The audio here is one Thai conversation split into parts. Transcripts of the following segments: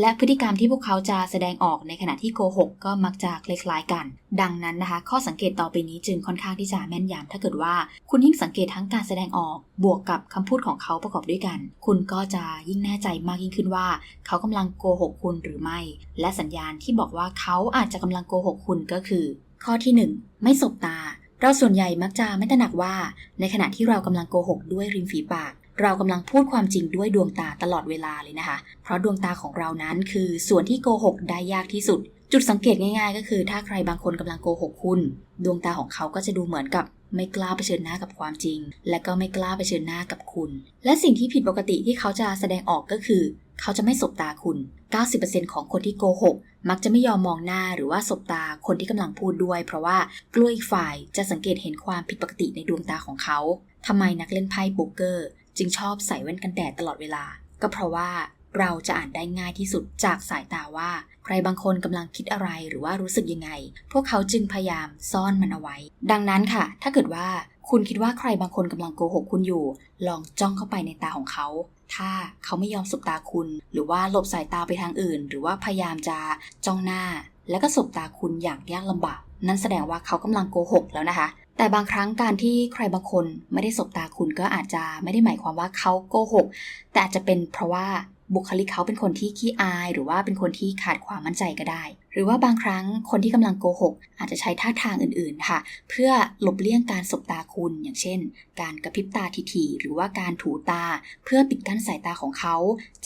และพฤติกรรมที่พวกเขาจะแสดงออกในขณะที่โกหกก็มักจะคล้ายๆกัน ดังนั้นนะคะ ข้อสังเกตต่อไปนี้จึงค่อนข้างที่จะแม่นยำถ้าเกิดว่า คุณยิ่งสังเกตทั้งการแสดงออก บวกกับคำพูดของเขาประกอบด้วยกัน คุณก็จะยิ่งแน่ใจมากยิ่งขึ้นว่า เขากำลังโกหกคุณหรือไม่ และสัญญาณที่บอกว่าเขาอาจจะกำลังโกหกคุณก็คือ ข้อที่ 1 ไม่สบตาเราส่วนใหญ่มักจะไม่ตระหนักว่า ในขณะที่เรากำลังโกหกด้วยริมฝีปาก เรากำลังพูดความจริงด้วยดวงตาตลอดเวลาเลยนะคะ เพราะดวงตาของเรานั้นคือส่วนที่โกหกได้ยากที่สุด จุดสังเกตง่าย ๆ ก็คือ ถ้าใครบางคนกำลังโกหกคุณ ดวงตาของเขาก็จะดูเหมือนกับไม่กล้าเผชิญหน้ากับความจริง และก็ไม่กล้าเผชิญหน้ากับคุณ และสิ่งที่ผิดปกติที่เขาจะแสดงออกก็คือ เขาจะไม่สบตาคุณ 90%ของคนที่โกหก มักจะไม่ยอมมองหน้าหรือว่าสบตาคนที่กำลังพูดด้วย เพราะว่ากลัวอีกฝ่ายจะสังเกตเห็นความผิดปกติในดวงตาของเขาทำไมนักเล่นไพ่โป๊กเกอร์ จึงชอบใส่แว่นกันแดดตลอดเวลา ก็เพราะว่าเราจะอ่านได้ง่ายที่สุดจากสายตาว่า ใครบางคนกำลังคิดอะไรหรือว่ารู้สึกยังไง พวกเขาจึงพยายามซ่อนมันเอาไว้ ดังนั้นค่ะ ถ้าเกิดว่าคุณคิดว่าใครบางคนกำลังโกหกคุณอยู่ ลองจ้องเข้าไปในตาของเขา ถ้าเขาไม่ยอมสบตาคุณ หรือว่าหลบสายตาไปทางอื่น หรือว่าพยายามจะจ้องหน้า แล้วก็สบตาคุณอย่างยากลำบากนั่นแสดงว่าเขากำลังโกหกแล้วนะคะ แต่บางครั้งการที่ใครบางคนไม่ได้สบตาคุณก็อาจจะไม่ได้หมายความว่าเขาโกหก แต่อาจจะเป็นเพราะว่าบุคลิกเขาเป็นคนที่ขี้อาย หรือว่าเป็นคนที่ขาดความมั่นใจก็ได้ หรือว่าบางครั้งคนที่กำลังโกหก อาจจะใช้ท่าทางอื่นๆค่ะ เพื่อหลบเลี่ยงการสบตาคุณ อย่างเช่น การกระพริบตาทีๆหรือว่าการถูตา เพื่อปิดกั้นสายตาของเขา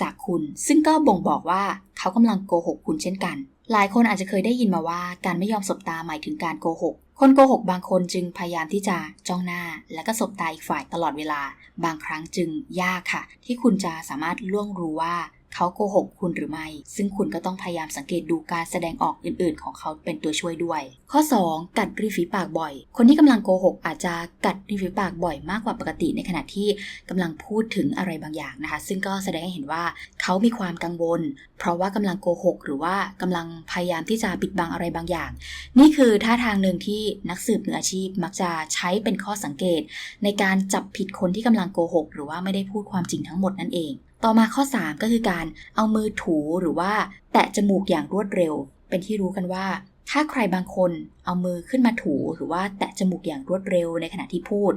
จากคุณ ซึ่งก็บ่งบอกว่าเขากำลังโกหกคุณเช่นกัน หลายคนอาจจะเคยได้ยินมาว่า การไม่ยอมสบตาหมายถึงการโกหก คนโกหกบางคนจึงพยายามที่จะจ้องหน้า และก็สบตาอีกฝ่ายตลอดเวลา บางครั้งจึงยากค่ะ ที่คุณจะสามารถล่วงรู้ว่า เขาโกหกคุณหรือไม่ ซึ่งคุณก็ต้องพยายามสังเกตดูการแสดงออกอื่นๆ ของเขาเป็นตัวช่วยด้วย ข้อ 2 กัดริมฝีปากบ่อย คนที่กำลังโกหกอาจจะกัดริมฝีปากบ่อยมากกว่าปกติในขณะที่กำลังพูดถึงอะไรบางอย่างนะคะ ซึ่งก็แสดงให้เห็นว่าเขามีความกังวล เพราะว่ากำลังโกหก หรือว่ากำลังพยายามที่จะปิดบังอะไรบางอย่าง นี่คือท่าทางหนึ่งที่นักสืบมืออาชีพมักจะใช้เป็นข้อสังเกต ในการจับผิดคนที่กำลังโกหก หรือว่าไม่ได้พูดความจริงทั้งหมดนั่นเอง ต่อมาข้อ 3 ก็คือการเอามือถูหรือว่าแตะจมูกอย่างรวดเร็ว เป็นที่รู้กันว่า ถ้าใครบางคนเอามือขึ้นมาถูหรือว่าแตะจมูกอย่างรวดเร็วในขณะที่พูด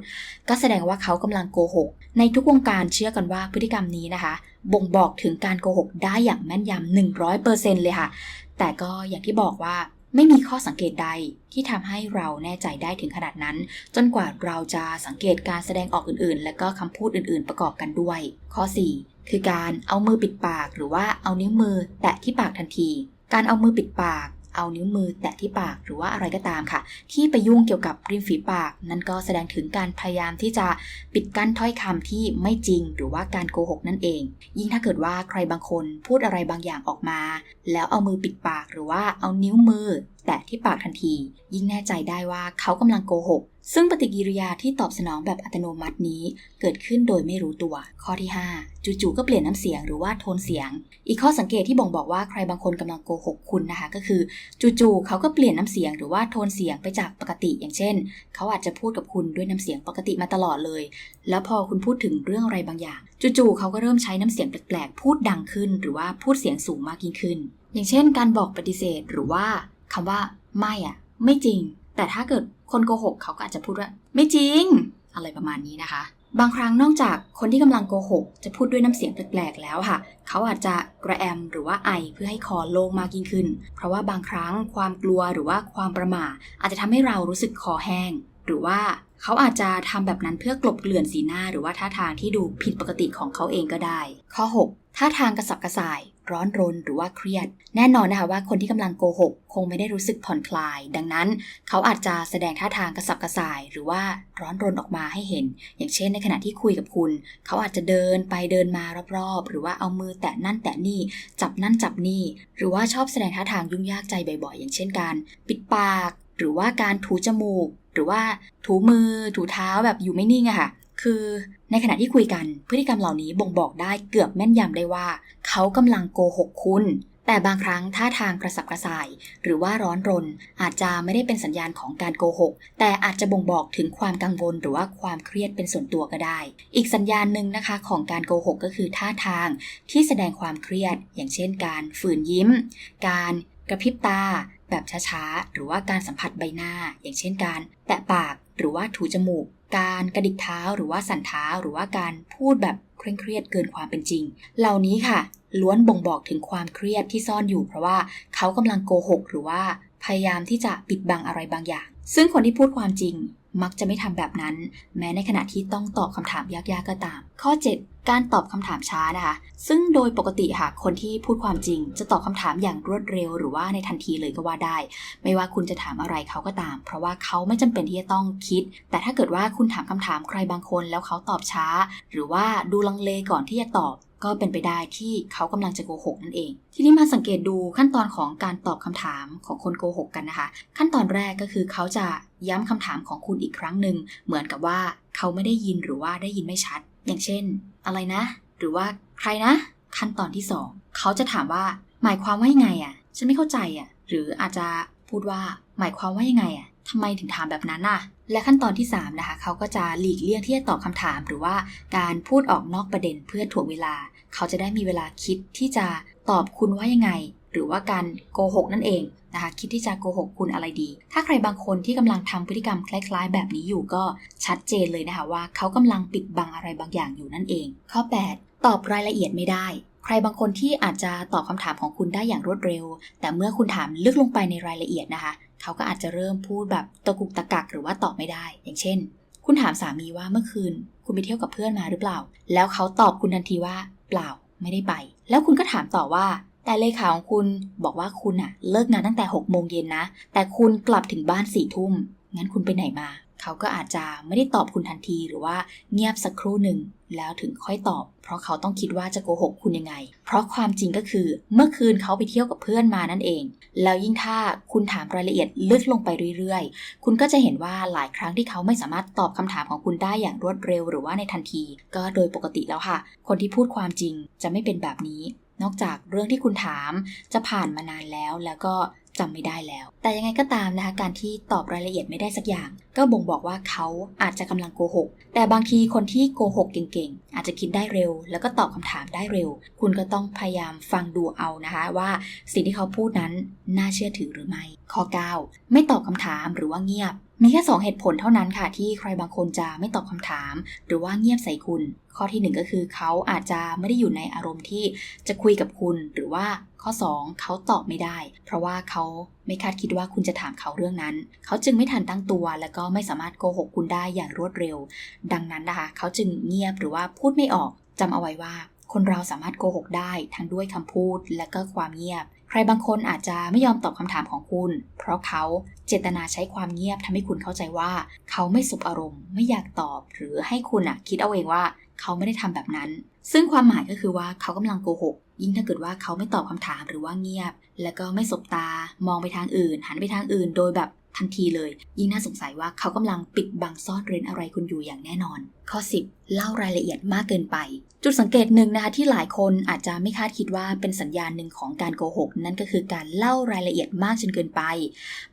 ก็แสดงว่าเขากำลังโกหก ในทุกวงการเชื่อกันว่าพฤติกรรมนี้นะคะ บ่งบอกถึงการโกหกได้อย่างแม่นยำ100%เปอร์เซ็นเลยค่ะ แต่ก็อย่างที่บอกว่าไม่มีข้อสังเกตใดที่ทำให้เราแน่ใจได้ถึงขนาดนั้น จนกว่าเราจะสังเกตการแสดงออกอื่นๆ และก็คำพูดอื่นๆ ประกอบกันด้วย ข้อ 4 คือการเอามือปิดปากหรือว่าเอานิ้วมือแตะที่ปากทันที การเอามือปิดปาก เอานิ้วมือแตะที่ปากหรือว่าอะไรก็ตามค่ะ ที่ไปยุ่งเกี่ยวกับริมฝีปาก นั่นก็แสดงถึงการพยายามที่จะปิดกั้นถ้อยคำที่ไม่จริง หรือว่าการโกหกนั่นเอง ยิ่งถ้าเกิดว่าใครบางคนพูดอะไรบางอย่างออกมา แล้วเอามือปิดปากหรือว่าเอานิ้วมือแตะที่ปากทันที ยิ่งแน่ใจได้ว่าเขากำลังโกหก ซึ่งปฏิกิริยาที่ตอบสนองแบบอัตโนมัตินี้เกิดขึ้นโดยไม่รู้ตัว ข้อที่ 5 จู่ๆก็เปลี่ยนน้ำเสียงหรือว่าโทนเสียง อีกข้อสังเกตที่บ่งบอกว่าใครบางคนกำลังโกหกคุณนะคะ ก็คือจู่ๆเขาก็เปลี่ยนน้ำเสียงหรือว่าโทนเสียงไปจากปกติ อย่างเช่น เขาอาจจะพูดกับคุณด้วยน้ำเสียงปกติมาตลอดเลย แล้วพอคุณพูดถึงเรื่องอะไรบางอย่าง จู่ๆเขาก็เริ่มใช้น้ำเสียงแปลกๆพูดดังขึ้น หรือว่าพูดเสียงสูงมากยิ่งขึ้น อย่างเช่น การบอกปฏิเสธ หรือว่าคำว่า ไม่อะไม่จริง แต่ถ้าเกิดคนโกหกเขาก็อาจจะพูดว่า ไม่จริง อะไรประมาณนี้นะคะ บางครั้งนอกจากคนที่กำลังโกหก จะพูดด้วยน้ำเสียงแปลกๆแล้วค่ะ เขาอาจจะกระแอมหรือว่าไอเพื่อให้คอโล่งมากยิ่งขึ้น เพราะว่าบางครั้งความกลัวหรือว่าความประหม่าอาจจะทำให้เรารู้สึกคอแห้ง หรือว่า เขาอาจจะทำแบบนั้นเพื่อกลบเกลื่อนสีหน้าหรือว่าท่าทางที่ดูผิดปกติของเขาเองก็ได้ ข้อ 6 ท่าทางกระสับกระส่าย ร้อนรนหรือว่าเครียด แน่นอนนะคะว่าคนที่กำลังโกหก คงไม่ได้รู้สึกผ่อนคลาย ดังนั้น เขาอาจจะแสดงท่าทางกระสับกระส่าย หรือว่าร้อนรนออกมาให้เห็น อย่างเช่น ในขณะที่คุยกับคุณ เขาอาจจะเดินไปเดินมารอบๆ หรือว่าเอามือแตะนั่นแตะนี่ จับนั่นจับนี่ หรือว่าชอบแสดงท่าทางยุ่งยากใจบ่อยๆ อย่างเช่นการ ปิดปาก หรือว่าการถูจมูก หรือว่าถูมือถูเท้าแบบอยู่ไม่นิ่งอะค่ะ คือในขณะที่คุยกันพฤติกรรมเหล่านี้บ่งบอกได้เกือบแม่นยำได้ว่า เขากำลังโกหกคุณ แต่บางครั้งท่าทางกระสับกระส่าย หรือว่าร้อนรน อาจจะไม่ได้เป็นสัญญาณของการโกหก แต่อาจจะบ่งบอกถึงความกังวลหรือว่าความเครียดเป็นส่วนตัวก็ได้ อีกสัญญาณหนึ่งนะคะของการโกหกก็คือท่าทางที่แสดงความเครียด อย่างเช่น การฝืนยิ้ม การกระพริบตา แบบช้าๆ หรือว่าการสัมผัสใบหน้า อย่างเช่นการ แตะปากหรือว่าถูจมูก การกระดิกเท้าหรือว่าสั่นเท้าหรือว่าการพูดแบบเคร่งเครียดเกินความเป็นจริง เหล่านี้ค่ะ ล้วนบ่งบอกถึงความเครียดที่ซ่อนอยู่ เพราะว่าเขากำลังโกหก หรือว่าพยายามที่จะปิดบังอะไรบางอย่าง ซึ่งคนที่พูดความจริงมักจะไม่ทำแบบนั้น แม้ในขณะที่ต้องตอบคำถามยากๆก็ตาม ข้อ 7 การตอบคำถามช้านะคะ ซึ่งโดยปกติค่ะ คนที่พูดความจริง จะตอบคำถามอย่างรวดเร็ว หรือว่าในทันทีเลยก็ว่าได้ ไม่ว่าคุณจะถามอะไรเขาก็ตาม เพราะว่าเขาไม่จำเป็นที่จะต้องคิด แต่ถ้าเกิดว่าคุณถามคำถามใครบางคนแล้วเขาตอบช้า หรือว่าดูลังเลก่อนที่จะตอบก็เป็นไปได้ที่เขากำลังจะโกหกนั่นเอง ทีนี้มาสังเกตดูขั้นตอนของการตอบคำถามของคนโกหกกันนะคะ ขั้นตอนแรกก็คือเขาจะย้ำคำถามของคุณอีกครั้งหนึ่งเหมือนกับว่าเขาไม่ได้ยินหรือว่าได้ยินไม่ชัด อย่างเช่น อะไรนะ หรือว่าใครนะ ขั้นตอนที่ 2 เขาจะถามว่า หมายความว่ายังไงอะ ฉันไม่เข้าใจอะ หรืออาจจะพูดว่าหมายความว่ายังไงอะทำไมถึงถามแบบนั้นน่ะ และขั้นตอนที่ 3 นะคะ เขาก็จะหลีกเลี่ยงที่จะตอบคำถาม หรือว่าการพูดออกนอกประเด็นเพื่อถ่วงเวลา เขาจะได้มีเวลาคิดที่จะตอบคุณว่ายังไง หรือว่าการโกหกนั่นเองนะคะคิดที่จะโกหกคุณอะไรดี ถ้าใครบางคนที่กำลังทำพฤติกรรมคล้ายๆ แบบนี้อยู่ก็ชัดเจนเลยนะคะว่าเขากำลังปิดบังอะไรบางอย่างอยู่นั่นเอง ข้อ 8 ตอบรายละเอียดไม่ได้ ใครบางคนที่อาจจะตอบคำถามของคุณได้อย่างรวดเร็ว แต่เมื่อคุณถามลึกลงไปในรายละเอียดนะคะ เขาก็อาจจะเริ่มพูดแบบตะกุกตะกักหรือว่าตอบไม่ได้ อย่างเช่น คุณถามสามีว่าเมื่อคืน คุณไปเที่ยวกับเพื่อนมาหรือเปล่า แล้วเขาตอบคุณทันทีว่า เปล่าไม่ได้ไป แล้วคุณก็ถามต่อว่า แต่เลขาของคุณบอกว่าคุณอะเลิกงานตั้งแต่6โมงเย็นนะ แต่คุณกลับถึงบ้านสี่ทุ่ม งั้นคุณไปไหนมา เขาก็อาจจะไม่ได้ตอบคุณทันทีหรือว่าเงียบสักครู่หนึ่ง แล้วถึงค่อยตอบ เพราะเขาต้องคิดว่าจะโกหกคุณยังไง เพราะความจริงก็คือ เมื่อคืนเขาไปเที่ยวกับเพื่อนมานั่นเอง แล้วยิ่งถ้าคุณถามรายละเอียดลึกลงไปเรื่อยๆ คุณก็จะเห็นว่าหลายครั้งที่เขาไม่สามารถตอบคำถามของคุณได้อย่างรวดเร็ว หรือว่าในทันที ก็โดยปกติแล้วค่ะ คนที่พูดความจริงจะไม่เป็นแบบนี้ นอกจากเรื่องที่คุณถามจะผ่านมานานแล้วแล้วก็จำไม่ได้แล้ว แต่ยังไงก็ตามนะคะการที่ตอบรายละเอียดไม่ได้สักอย่าง ก็บ่งบอกว่าเขาอาจจะกำลังโกหก แต่บางทีคนที่โกหกเก่งๆ อาจจะคิดได้เร็ว แล้วก็ตอบคำถามได้เร็ว คุณก็ต้องพยายามฟังดูเอานะคะว่าสิ่งที่เขาพูดนั้นน่าเชื่อถือหรือไม่ ข้อ 9 ไม่ตอบคำถามหรือว่าเงียบ มีแค่ 2 เหตุผลเท่านั้นค่ะ ที่ใครบางคนจะไม่ตอบคำถาม หรือว่าเงียบใส่คุณ ข้อที่ 1 ก็คือเขาอาจจะไม่ได้อยู่ในอารมณ์ที่จะคุยกับคุณ หรือว่าข้อ 2 เขาตอบไม่ได้ เพราะว่าเขาไม่คาดคิดว่าคุณจะถามเขาเรื่องนั้น เขาจึงไม่ทันตั้งตัว และก็ไม่สามารถโกหกคุณได้อย่างรวดเร็ว ดังนั้นนะคะ เขาจึงเงียบหรือว่าพูดไม่ออกจำเอาไว้ว่าคนเราสามารถโกหกได้ทั้งด้วยคำพูดและก็ความเงียบ ใครบางคนอาจจะไม่ยอมตอบคำถามของคุณ เพราะเขาเจตนาใช้ความเงียบทำให้คุณเข้าใจว่า เขาไม่สุบอารมณ์ ไม่อยากตอบ หรือให้คุณอะคิดเอาเองว่า เขาไม่ได้ทำแบบนั้น ซึ่งความหมายก็คือว่าเขากำลังโกหก ยิ่งถ้าเกิดว่าเขาไม่ตอบคำถามหรือว่าเงียบ แล้วก็ไม่สบตา มองไปทางอื่น หันไปทางอื่น โดยแบบ ทันทีเลย ยิ่งน่าสงสัยว่าเขากำลังปิดบังซ่อนเร้นอะไรคุณอยู่อย่างแน่นอน ข้อ 10 เล่ารายละเอียดมากเกินไป จุดสังเกตหนึ่งนะคะที่หลายคนอาจจะไม่คาดคิดว่าเป็นสัญญาณหนึ่งของการโกหก นั่นก็คือการเล่ารายละเอียดมากจนเกินไป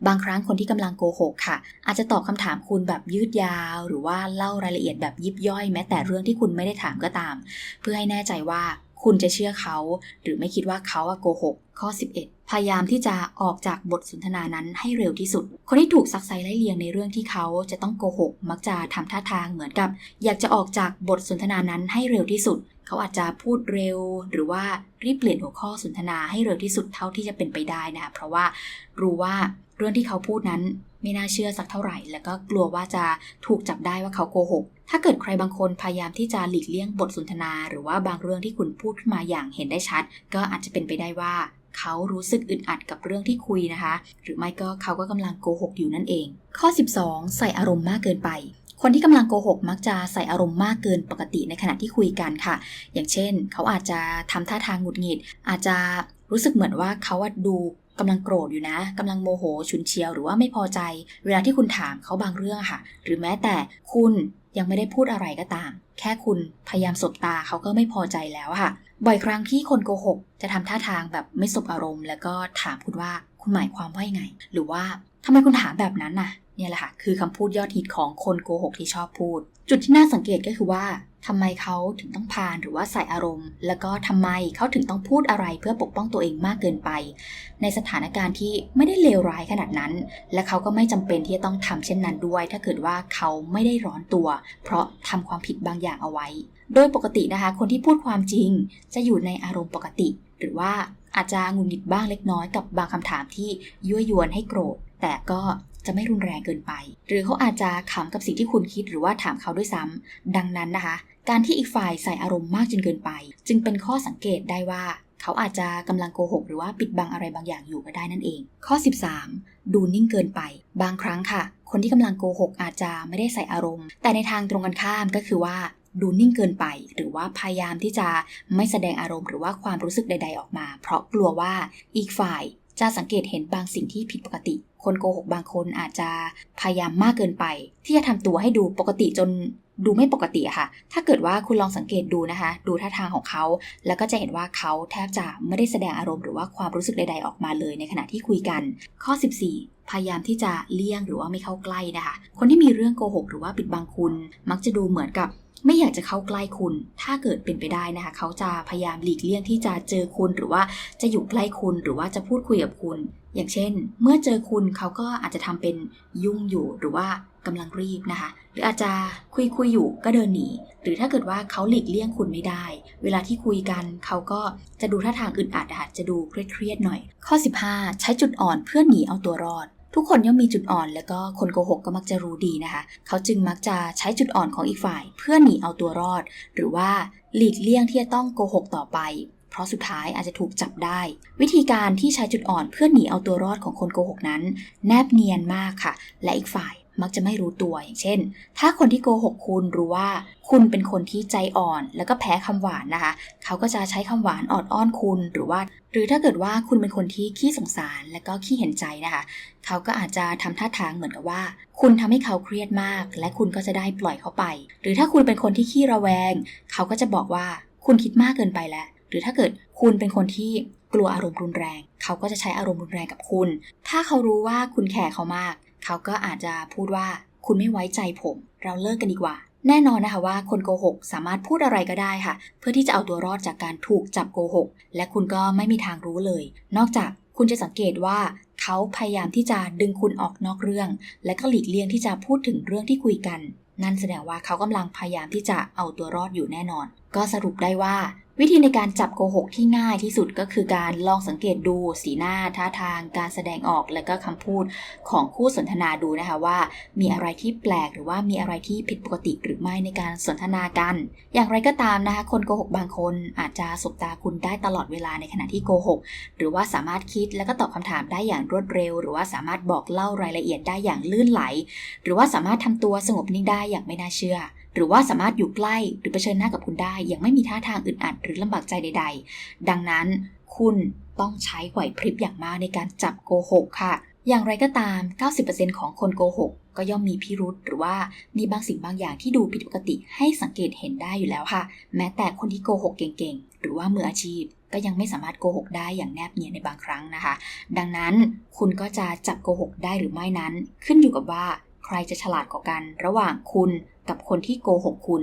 บางครั้งคนที่กำลังโกหกค่ะ อาจจะตอบคำถามคุณแบบยืดยาว หรือว่าเล่ารายละเอียดแบบยิบย่อย แม้แต่เรื่องที่คุณไม่ได้ถามก็ตาม เพื่อให้แน่ใจว่า คุณจะเชื่อเขา หรือไม่คิดว่าเขาโกหก ข้อ 11 พยายามที่จะออกจากบทสนทนานั้นให้เร็วที่สุด คนที่ถูกซักไซไล่เลียงในเรื่องที่เขาจะต้องโกหก มักจะทำท่าทางเหมือนกับ อยากจะออกจากบทสนทนานั้นให้เร็วที่สุด เขาอาจจะพูดเร็ว หรือว่ารีบเปลี่ยนหัวข้อสนทนาให้เร็วที่สุดเท่าที่จะเป็นไปได้นะเพราะว่ารู้ว่าเรื่องที่เขาพูดนั้น ไม่น่าเชื่อสักเท่าไหร่ แล้วก็กลัวว่าจะถูกจับได้ว่าเขาโกหก ถ้าเกิดใครบางคนพยายามที่จะหลีกเลี่ยงบทสนทนา หรือว่าบางเรื่องที่คุณพูดขึ้นมาอย่างเห็นได้ชัด ก็อาจจะเป็นไปได้ว่า เขารู้สึกอึดอัดกับเรื่องที่คุยนะคะ หรือไม่ก็เขาก็กำลังโกหกอยู่นั่นเอง ข้อ 12 ใส่อารมณ์มากเกินไปคนที่กำลังโกหกมักจะใส่อารมณ์มากเกินปกติในขณะที่คุยกันค่ะ อย่างเช่น เขาอาจจะทำท่าทางหงุดหงิด อาจจะรู้สึกเหมือนว่าเขาดู กำลังโกรธอยู่นะกำลังโมโหฉุนเฉียวหรือว่าไม่พอใจ เวลาที่คุณถามเขาบางเรื่องค่ะ หรือแม้แต่คุณยังไม่ได้พูดอะไรก็ตาม แค่คุณพยายามสบตาเขาก็ไม่พอใจแล้วค่ะ บ่อยครั้งที่คนโกหก จะทำท่าทางแบบไม่สบอารมณ์ แล้วก็ถามคุณว่าคุณหมายความว่ายังไง หรือว่าทำไมคุณถามแบบนั้นน่ะ เนี่ยแหละค่ะคือคำพูดยอดฮิตของคนโกหกที่ชอบพูด จุดที่น่าสังเกตก็คือว่าทำไมเขาถึงต้องพานหรือว่าใส่อารมณ์ แล้วก็ทำไมเขาถึงต้องพูดอะไรเพื่อปกป้องตัวเองมากเกินไป ในสถานการณ์ที่ไม่ได้เลวร้ายขนาดนั้น และเขาก็ไม่จำเป็นที่จะต้องทำเช่นนั้นด้วย ถ้าเกิดว่าเขาไม่ได้ร้อนตัว เพราะทำความผิดบางอย่างเอาไว้ โดยปกตินะคะ คนที่พูดความจริง จะอยู่ในอารมณ์ปกติ หรือว่าอาจจะงุนงิดบ้างเล็กน้อยกับบางคำถามที่ยั่วยวนให้โกรธ แต่ก็จะไม่รุนแรงเกินไป หรือเขาอาจจะขำกับสิ่งที่คุณคิดหรือว่าถามเขาด้วยซ้ำดังนั้นนะคะ การที่อีกฝ่ายใส่อารมณ์มากจนเกินไป จึงเป็นข้อสังเกตได้ว่าเขาอาจจะกำลังโกหก หรือว่าปิดบังอะไรบางอย่างอยู่ก็ได้นั่นเอง ข้อ 13 ดูนิ่งเกินไป บางครั้งค่ะ คนที่กำลังโกหกอาจจะไม่ได้ใส่อารมณ์ แต่ในทางตรงกันข้ามก็คือว่าดูนิ่งเกินไป หรือว่าพยายามที่จะไม่แสดงอารมณ์หรือว่าความรู้สึกใด ๆ ออกมา เพราะกลัวว่าอีกฝ่ายจะสังเกตเห็นบางสิ่งที่ผิดปกติ คนโกหกบางคนอาจจะพยายามมากเกินไป ที่จะทำตัวให้ดูปกติจนดูไม่ปกติค่ะ ถ้าเกิดว่าคุณลองสังเกตดูนะคะ ดูท่าทางของเขา แล้วก็จะเห็นว่าเขาแทบจะไม่ได้แสดงอารมณ์หรือว่าความรู้สึกใด ๆ ออกมาเลยในขณะที่คุยกัน ข้อ 14 พยายามที่จะเลี่ยงหรือว่าไม่เข้าใกล้นะคะ คนที่มีเรื่องโกหก หรือว่าปิดบังคุณ มักจะดูเหมือนกับ ไม่อยากจะเข้าใกล้คุณ ถ้าเกิดเป็นไปได้นะคะ เขาจะพยายามหลีกเลี่ยงที่จะเจอคุณหรือว่าจะอยู่ใกล้คุณหรือว่าจะพูดคุยกับคุณ อย่างเช่น เมื่อเจอคุณเขาก็อาจจะทำเป็นยุ่งอยู่หรือว่ากำลังรีบนะคะ หรืออาจจะคุยคุยอยู่ก็เดินหนี หรือถ้าเกิดว่าเขาหลีกเลี่ยงคุณไม่ได้ เวลาที่คุยกันเขาก็จะดูท่าทางอึดอัดอะจะดูเครียดๆหน่อย ข้อ 15 ใช้จุดอ่อนเพื่อหนีเอาตัวรอด ทุกคนย่อมมีจุดอ่อน แล้วก็คนโกหกก็มักจะรู้ดีนะคะ เขาจึงมักจะใช้จุดอ่อนของอีกฝ่าย เพื่อหนีเอาตัวรอด หรือว่าหลีกเลี่ยงที่จะต้องโกหกต่อไป เพราะสุดท้ายอาจจะถูกจับได้ วิธีการที่ใช้จุดอ่อนเพื่อหนีเอาตัวรอดของคนโกหกนั้น แนบเนียนมากค่ะ และอีกฝ่าย มักจะไม่รู้ตัวอย่างเช่น ถ้าคนที่โกหกคุณรู้ว่า คุณเป็นคนที่ใจอ่อน แล้วก็แพ้คำหวานนะคะ เขาก็จะใช้คำหวานออดอ้อนคุณหรือว่า หรือถ้าเกิดว่าคุณเป็นคนที่ขี้สงสารและก็ขี้เห็นใจนะคะ เขาก็อาจจะทำท่าทางเหมือนกับว่า คุณทำให้เขาเครียดมาก และคุณก็จะได้ปล่อยเขาไป หรือถ้าคุณเป็นคนที่ขี้ระแวง เขาก็จะบอกว่าคุณคิดมากเกินไปแล้ว หรือถ้าเกิดคุณเป็นคนที่กลัวอารมณ์รุนแรง เขาก็จะใช้อารมณ์รุนแรงกับคุณ ถ้าเขารู้ว่าคุณแคร์เขามาก เขาก็อาจจะพูดว่าคุณไม่ไว้ใจผม เราเลิกกันดีกว่า แน่นอนนะคะว่าคนโกหกสามารถพูดอะไรก็ได้ค่ะ เพื่อที่จะเอาตัวรอดจากการถูกจับโกหก และคุณก็ไม่มีทางรู้เลย นอกจากคุณจะสังเกตว่าเขาพยายามที่จะดึงคุณออกนอกเรื่อง และก็หลีกเลี่ยงที่จะพูดถึงเรื่องที่คุยกัน นั่นแสดงว่าเขากำลังพยายามที่จะเอาตัวรอดอยู่แน่นอน ก็สรุปได้ว่า วิธีในการจับโกหกที่ง่ายที่สุดก็คือการลองสังเกตดูสีหน้าท่าทางการแสดงออกและก็คำพูดของคู่สนทนาดูนะคะว่า มีอะไรที่แปลกหรือว่ามีอะไรที่ผิดปกติหรือไม่ในการสนทนากัน อย่างไรก็ตามนะคะ คนโกหกบางคนอาจจะสบตาคุณได้ตลอดเวลาในขณะที่โกหกหรือว่าสามารถคิดแล้วก็ตอบคำถามได้อย่างรวดเร็ว หรือว่าสามารถบอกเล่ารายละเอียดได้อย่างลื่นไหล หรือว่าสามารถทำตัวสงบนิ่งได้อย่างไม่น่าเชื่อ หรือว่าสามารถอยู่ใกล้หรือเผชิญหน้ากับคุณได้ อย่างไม่มีท่าทางอึดอัดหรือลำบากใจใด ๆ ดังนั้นคุณต้องใช้ไหวพริบอย่างมากในการจับโกหกค่ะ อย่างไรก็ตาม 90%ของคนโกหกก็ย่อมมีพิรุษหรือว่ามีบางสิ่งบางอย่างที่ดูผิดปกติให้สังเกตเห็นได้อยู่แล้วค่ะ แม้แต่คนที่โกหกเก่งๆ หรือว่ามืออาชีพ ก็ยังไม่สามารถโกหกได้อย่างแนบเนียนในบางครั้งนะคะ ดังนั้นคุณก็จะจับโกหกได้หรือไม่นั้น ขึ้นอยู่กับว่า ใครจะฉลาดกว่ากัน ระหว่างคุณกับคนที่โกหกคุณ